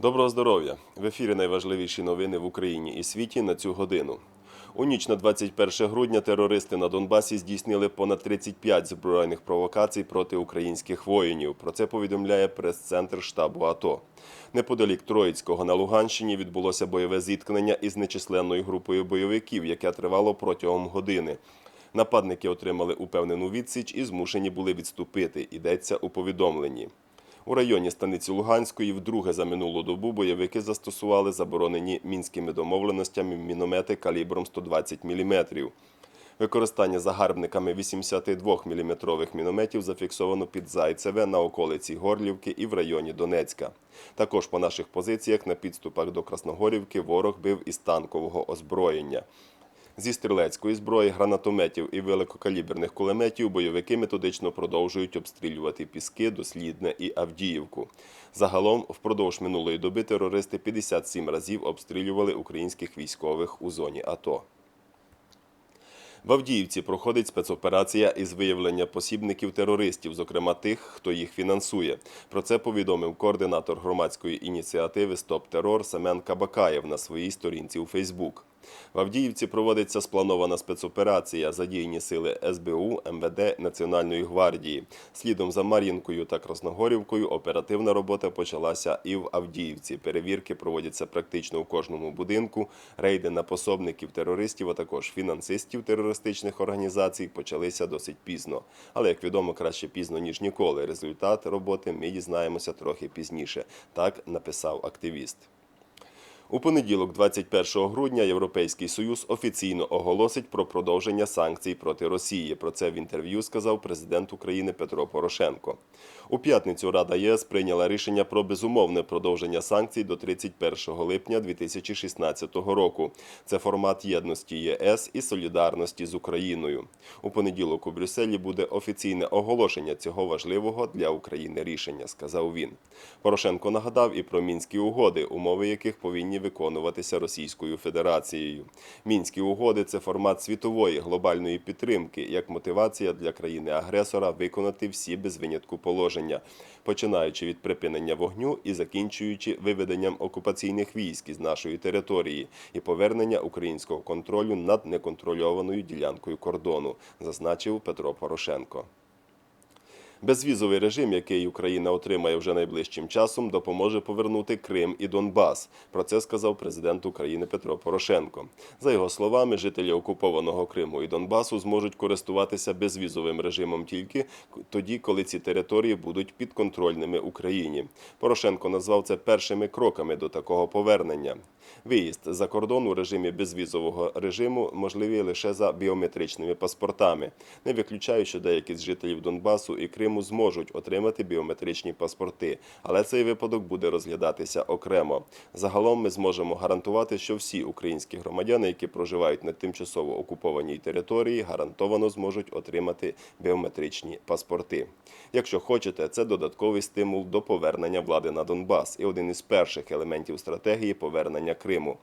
Доброго здоров'я! В ефірі найважливіші новини в Україні і світі на цю годину. У ніч на 21 грудня терористи на Донбасі здійснили понад 35 збройних провокацій проти українських воїнів. Про це повідомляє прес-центр штабу АТО. Неподалік Троїцького на Луганщині відбулося бойове зіткнення із нечисленною групою бойовиків, яке тривало протягом години. Нападники отримали упевнену відсіч і змушені були відступити. Йдеться у повідомленні. У районі станиці Луганської вдруге за минулу добу бойовики застосували заборонені мінськими домовленостями міномети калібром 120 мм. Використання загарбниками 82-мм мінометів зафіксовано під Зайцеве на околиці Горлівки і в районі Донецька. Також по наших позиціях на підступах до Красногорівки ворог бив із танкового озброєння. Зі стрілецької зброї, гранатометів і великокаліберних кулеметів бойовики методично продовжують обстрілювати Піски, Дослідне і Авдіївку. Загалом, впродовж минулої доби терористи 57 разів обстрілювали українських військових у зоні АТО. В Авдіївці проходить спецоперація із виявлення посібників терористів, зокрема тих, хто їх фінансує. Про це повідомив координатор громадської ініціативи Стоп Терор Семен Кабакаєв на своїй сторінці у Фейсбук. В Авдіївці проводиться спланована спецоперація. Задіяні сили СБУ, МВД, Національної гвардії. Слідом за Мар'їнкою та Красногорівкою оперативна робота почалася і в Авдіївці. Перевірки проводяться практично у кожному будинку. Рейди на пособників терористів, а також фінансистів терористичних організацій почалися досить пізно. Але як відомо, краще пізно ніж ніколи. Результат роботи ми дізнаємося трохи пізніше. Так написав активіст. У понеділок, 21 грудня, Європейський Союз офіційно оголосить про продовження санкцій проти Росії. Про це в інтерв'ю сказав президент України Петро Порошенко. У п'ятницю Рада ЄС прийняла рішення про безумовне продовження санкцій до 31 липня 2016 року. Це формат єдності ЄС і солідарності з Україною. У понеділок у Брюсселі буде офіційне оголошення цього важливого для України рішення, сказав він. Порошенко нагадав і про мінські угоди, умови яких повинні виконуватися Російською Федерацією. Мінські угоди це формат світової глобальної підтримки як мотивація для країни-агресора виконати всі без винятку положення, починаючи від припинення вогню і закінчуючи виведенням окупаційних військ із нашої території і повернення українського контролю над неконтрольованою ділянкою кордону, зазначив Петро Порошенко. Безвізовий режим, який Україна отримає вже найближчим часом, допоможе повернути Крим і Донбас. Про це сказав президент України Петро Порошенко. За його словами, жителі окупованого Криму і Донбасу зможуть користуватися безвізовим режимом тільки тоді, коли ці території будуть підконтрольними Україні. Порошенко назвав це першими кроками до такого повернення. Виїзд за кордон у режимі безвізового режиму можливі лише за біометричними паспортами. Не виключаю, що деякі з жителів Донбасу і Криму зможуть отримати біометричні паспорти, але цей випадок буде розглядатися окремо. Загалом ми зможемо гарантувати, що всі українські громадяни, які проживають на тимчасово окупованій території, гарантовано зможуть отримати біометричні паспорти. Якщо хочете, це додатковий стимул до повернення влади на Донбас і один із перших елементів стратегії повернення Криму.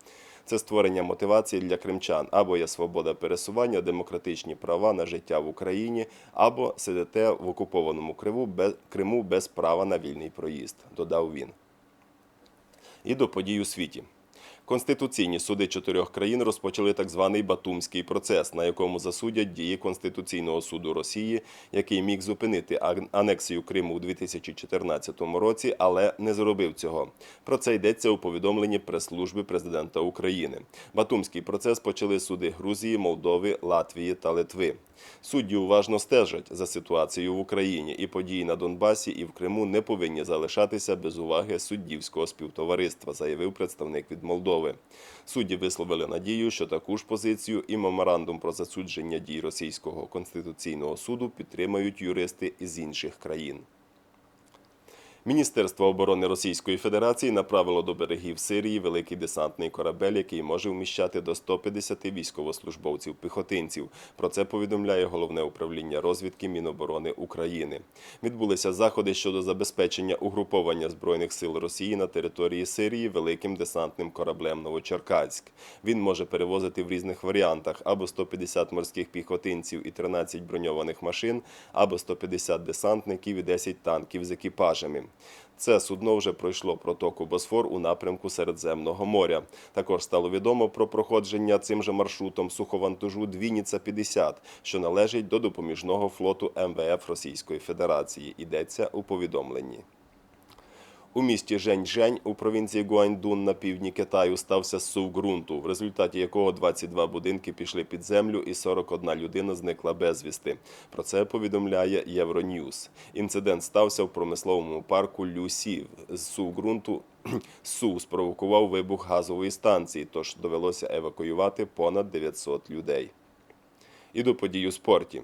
Це створення мотивації для кримчан або є свобода пересування, демократичні права на життя в Україні, або сидите в окупованому Криму без, права на вільний проїзд, додав він. І до подій у світі. Конституційні суди чотирьох країн розпочали так званий Батумський процес, на якому засудять дії Конституційного суду Росії, який міг зупинити ан- анексію Криму у 2014 році, але не зробив цього. Про це йдеться у повідомленні прес-служби президента України. Батумський процес почали суди Грузії, Молдови, Латвії та Литви. Судді уважно стежать за ситуацією в Україні, і події на Донбасі і в Криму не повинні залишатися без уваги суддівського співтовариства, заявив представник від Молдови. Судді висловили надію, що таку ж позицію і меморандум про засудження дій Російського конституційного суду підтримають юристи із інших країн. Міністерство оборони Російської Федерації направило до берегів Сирії великий десантний корабель, який може вміщати до 150 військовослужбовців-піхотинців. Про це повідомляє головне управління розвідки Міноборони України. Відбулися заходи щодо забезпечення угруповання збройних сил Росії на території Сирії великим десантним кораблем Новочеркаськ. Він може перевозити в різних варіантах або 150 морських піхотинців і 13 броньованих машин, або 150 десантників і 10 танків з екіпажами. Це судно вже пройшло протоку Босфор у напрямку Середземного моря. Також стало відомо про проходження цим же маршрутом суховантажу Двініца 50 що належить до допоміжного флоту МВФ Російської Федерації. Йдеться у повідомленні. У місті Жень-Жень у провінції Гуаньдун на півдні Китаю стався сув ґрунту, в результаті якого 22 будинки пішли під землю і 41 людина зникла безвісти. Про це повідомляє Євроньюз. Інцидент стався в промисловому парку Люсів. З сув ґрунту сув спровокував вибух газової станції, тож довелося евакуювати понад 900 людей. І до подій у спорті.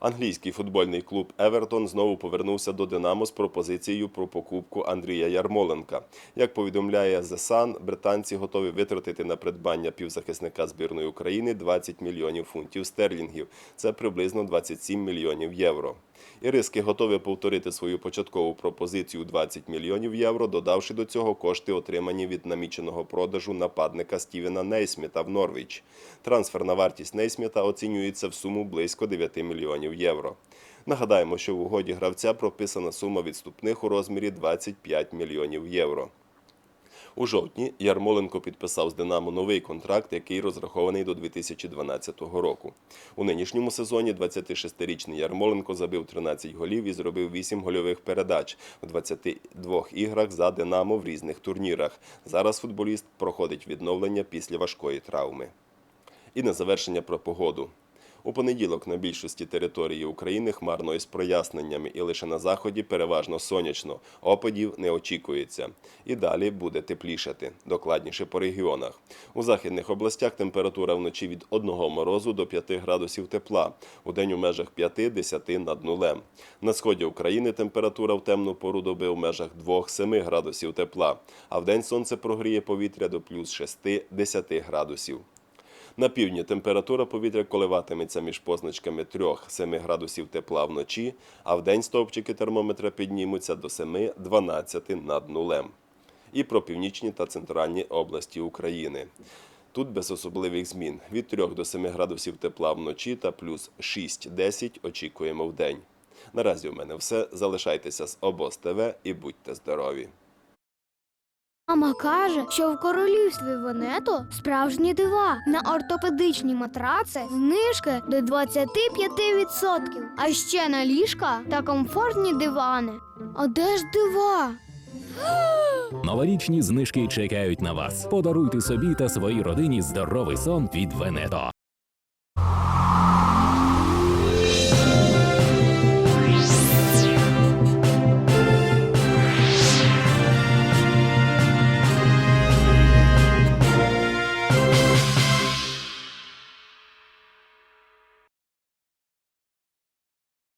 Англійський футбольний клуб Евертон знову повернувся до Динамо з пропозицією про покупку Андрія Ярмоленка. Як повідомляє The Sun, британці готові витратити на придбання півзахисника збірної України 20 мільйонів фунтів стерлінгів. Це приблизно 27 мільйонів євро. Іриски готові повторити свою початкову пропозицію 20 мільйонів євро, додавши до цього кошти, отримані від наміченого продажу нападника Стівена Нейсміта в Норвіч. Трансферна вартість Нейсміта оцінюється в суму близько 9 мільйонів євро. Нагадаємо, що в угоді гравця прописана сума відступних у розмірі 25 мільйонів євро. У жовтні Ярмоленко підписав з Динамо новий контракт, який розрахований до 2012 року. У нинішньому сезоні 26-річний Ярмоленко забив 13 голів і зробив 8 гольових передач в 22 іграх за Динамо в різних турнірах. Зараз футболіст проходить відновлення після важкої травми. І на завершення про погоду. У понеділок на більшості території України хмарно із проясненнями, і лише на заході переважно сонячно. Опадів не очікується. І далі буде теплішати, докладніше по регіонах. У західних областях температура вночі від 1 морозу до 5 градусів тепла, у день у межах 5-10 над нулем. На сході України температура в темну пору доби у межах 2-7 градусів тепла, а в день сонце прогріє повітря до плюс 6-10 градусів. На півдні температура повітря коливатиметься між позначками 3-7 градусів тепла вночі, а в день стовпчики термометра піднімуться до 7-12 над нулем. І про північні та центральні області України. Тут без особливих змін від 3 до 7 градусів тепла вночі та плюс 6-10 очікуємо в день. Наразі у мене все. Залишайтеся з обоз ТВ і будьте здорові! Мама каже, що в королівстві Венето справжні дива на ортопедичні матраци знижки до 25%. А ще на ліжка та комфортні дивани. А де ж дива? Новорічні знижки чекають на вас. Подаруйте собі та своїй родині здоровий сон від Венето.